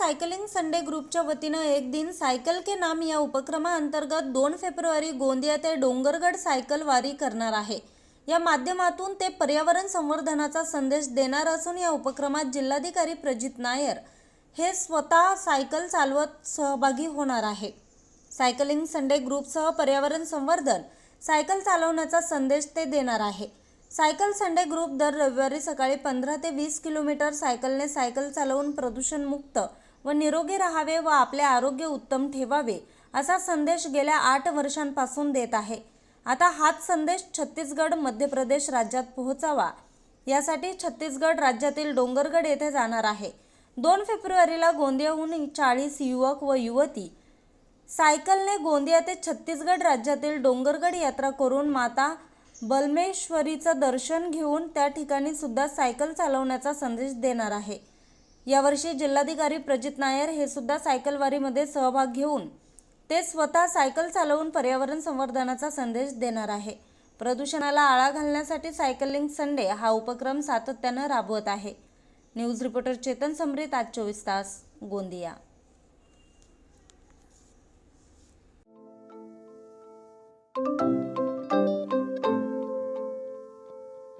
Cycling Sunday ग्रुपच्या वतीनं एक दिन सायकल के नाम या उपक्रमाअंतर्गत दोन फेब्रुवारी गोंदिया ते डोंगरगड सायकल वारी करणार आहे. या माध्यमातून ते पर्यावरण संवर्धनाचा संदेश देणार असून या उपक्रमात जिल्हाधिकारी प्रजित नायर हे स्वतः सायकल चालवत सहभागी होणार आहे. सायकलिंग संडे ग्रुपसह पर्यावरण संवर्धन सायकल चालवण्याचा संदेश ते देणार आहे. सायकल संडे ग्रुप दर रविवारी सकाळी पंधरा ते वीस किलोमीटर सायकलने सायकल चालवून प्रदूषणमुक्त व निरोगी राहावे व आपले आरोग्य उत्तम ठेवावे असा संदेश गेल्या आठ वर्षांपासून देत आहे. आता हाच संदेश छत्तीसगड मध्य प्रदेश राज्यात पोहोचावा. यासाठी छत्तीसगड राज्यातील डोंगरगड येथे जाणार आहे. दोन फेब्रुवारीला गोंदियाहून चाळीस युवक व युवती सायकलने गोंदिया ते छत्तीसगड राज्यातील डोंगरगड यात्रा करून माता बलमेश्वरीचं दर्शन घेऊन त्या ठिकाणी सुद्धा सायकल चालवण्याचा संदेश देणार आहे. यावर्षी जिल्हाधिकारी प्रजित नायर हे सुद्धा सायकलवारीमध्ये सहभाग घेऊन ते स्वतः सायकल चालवून पर्यावरण संवर्धनाचा संदेश देणार आहे. प्रदूषणाला आळा घालण्यासाठी सायकलिंग संडे हा उपक्रम सातत्यानं राबवत आहे. न्यूज रिपोर्टर चेतन समरीत आज चोवीस तास गोंदिया.